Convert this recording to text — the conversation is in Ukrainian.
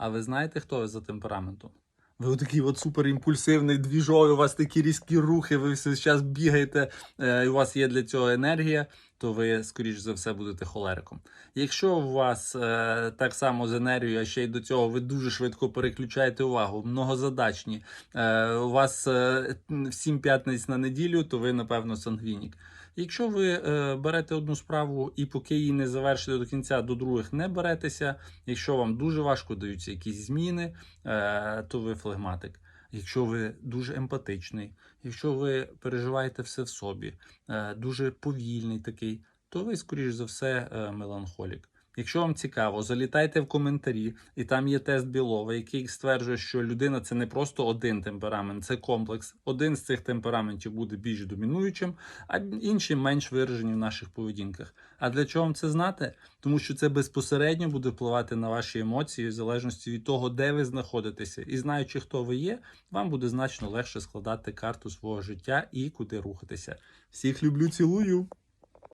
А ви знаєте, хто ви за темпераментом? Ви такий от суперімпульсивний, двіжовий, у вас такі різкі рухи, ви все час бігаєте, е, і у вас є для цього енергія, то ви, скоріш за все, будете холериком. Якщо у вас е, так само з енергією, а ще й до цього ви дуже швидко переключаєте увагу, многозадачні, е, у вас е, сім п'ятниць на неділю, то ви, напевно, сангвінік. Якщо ви е, берете одну справу і поки її не завершите до кінця, до других не беретеся. Якщо вам дуже важко даються якісь зміни, е, то ви флегматик. Якщо ви дуже емпатичний, якщо ви переживаєте все в собі, е, дуже повільний такий, то ви, скоріш за все, е, меланхолік. Якщо вам цікаво, залітайте в коментарі, і там є тест Білова, який стверджує, що людина це не просто один темперамент, це комплекс. Один з цих темпераментів буде більш домінуючим, а інші менш виражені в наших поведінках. А для чого вам це знати? Тому що це безпосередньо буде впливати на ваші емоції, в залежності від того, де ви знаходитеся. І знаючи, хто ви є, вам буде значно легше складати карту свого життя і куди рухатися. Всіх люблю, цілую!